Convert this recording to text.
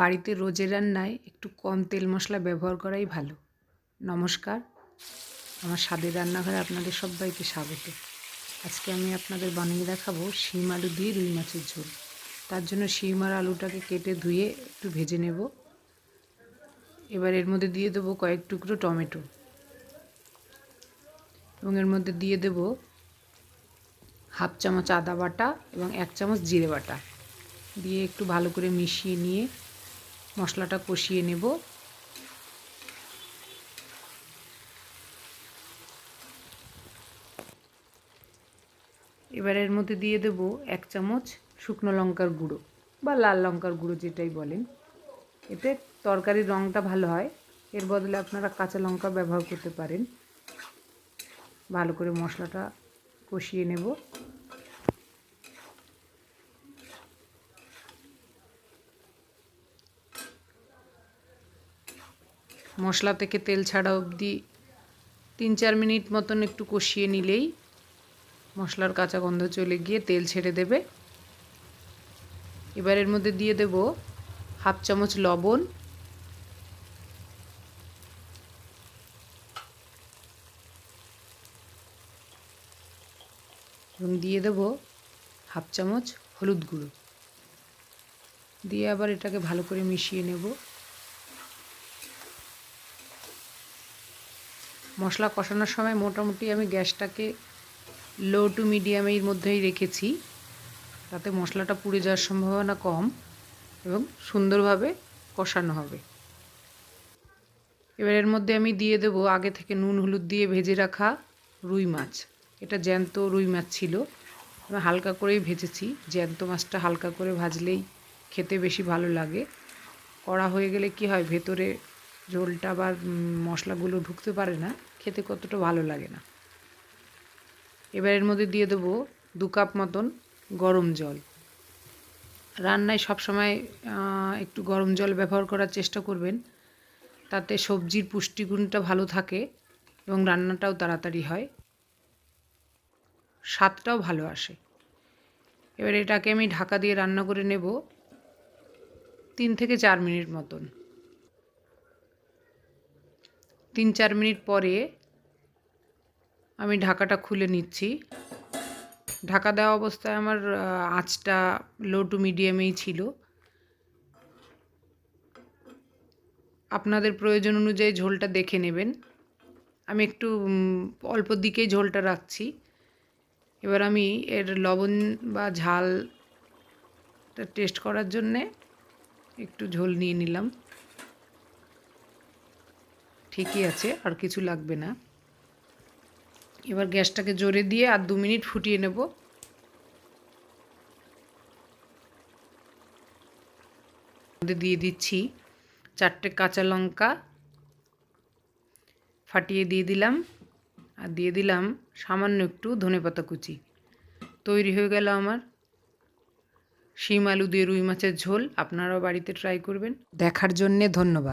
বাড়িতে রোজের রান্নায় একটু কম তেল মশলা ব্যবহার করাই ভালো। নমস্কার। আমার স্বাদের রান্নাঘরে আপনাদের সবাইকে স্বাগত। আজকে আমি আপনাদের বানিয়ে দেখাবো শিম আলু দিয়ে রুই মাছের ঝোল। তার জন্য শিম আর আলুটাকে কেটে ধুয়ে একটু ভেজে নেব। এবার এর মধ্যে দিয়ে দেবো কয়েক টুকরো টমেটো। এবং এর মধ্যে দিয়ে দেব হাফ চামচ আদা বাটা এবং এক চামচ জিরে বাটা। দিয়ে একটু ভালো করে মিশিয়ে নিয়ে মশলাটা কষিয়ে নেব। এবার এর মধ্যে দিয়ে দেব এক চামচ শুকনো লঙ্কার গুঁড়ো বা লাল লঙ্কার গুঁড়ো যেটাই বলেন। এতে তরকারির রঙটা ভালো হয়। এর বদলে আপনারা কাঁচা লঙ্কা ব্যবহার করতে পারেন। ভালো করে মশলাটা কষিয়ে নেব। মশলা থেকে তেল ছাড়া অবধি তিন চার মিনিট মতন একটু কষিয়ে নিলেই মশলার কাঁচা গন্ধ চলে গিয়ে তেল ছেড়ে দেবে। এবার এর মধ্যে দিয়ে দেব হাফ চামচ লবণ। এবং দিয়ে দেব হাফ চামচ হলুদ গুঁড়ো। দিয়ে আবার এটাকে ভালো করে মিশিয়ে নেব। মশলা কষানোর সময় মোটামুটি আমি গ্যাসটাকে লো টু মিডিয়ামের মধ্যেই রেখেছি। তাতে মশলাটা পুড়ে যাওয়ার সম্ভাবনা কম এবং সুন্দরভাবে কষানো হবে। এবার এর মধ্যে আমি দিয়ে দেবো আগে থেকে নুন, হলুদ দিয়ে ভেজে রাখা রুই মাছ। এটা জ্যান্ত রুই মাছ ছিল। আমি হালকা করেই ভেজেছি। জ্যান্ত মাছটা হালকা করে ভাজলেই খেতে বেশি ভালো লাগে। কড়া হয়ে গেলে কি হয়? ভেতরে ঝোলটা বা মশলাগুলো ঢুকতে পারে না, খেতে কতটা ভালো লাগে না। এবার এর মধ্যে দিয়ে দেবো দু কাপ মতন গরম জল। রান্নায় সবসময় একটু গরম জল ব্যবহার করার চেষ্টা করবেন। তাতে সবজির পুষ্টিগুণটা ভালো থাকে এবং রান্নাটাও তাড়াতাড়ি হয়। স্বাদটাও ভালো আসে। এবার এটাকে আমি ঢাকা দিয়ে রান্না করে নেব তিন থেকে চার মিনিট মতন। তিন চার মিনিট পরে আমি ঢাকাটা খুলে নিচ্ছি। ঢাকা দেওয়া অবস্থায় আমার আঁচটা লো টু মিডিয়ামেই ছিল। আপনাদের প্রয়োজন অনুযায়ী ঝোলটা দেখে নেবেন। আমি একটু অল্প দিকেই ঝোলটা রাখছি। এবার আমি এর লবণ বা ঝালটা টেস্ট করার জন্যে একটু ঝোল নিয়ে নিলাম। ঠিকই আছে, আর কিছু লাগবে না। এবার গ্যাসটাকে জোরে দিয়ে আর দু মিনিট ফুটিয়ে নেব। দিয়ে দিচ্ছি চারটে কাঁচা লঙ্কা, ফাটিয়ে দিয়ে দিলাম। আর দিয়ে দিলাম সামান্য একটু ধনেপাতা কুচি। তৈরি হয়ে গেল আমার। শিম আলু দিয়ে রুই মাছের ঝোল, আপনারাও বাড়িতে ট্রাই করবেন। দেখার জন্যে ধন্যবাদ।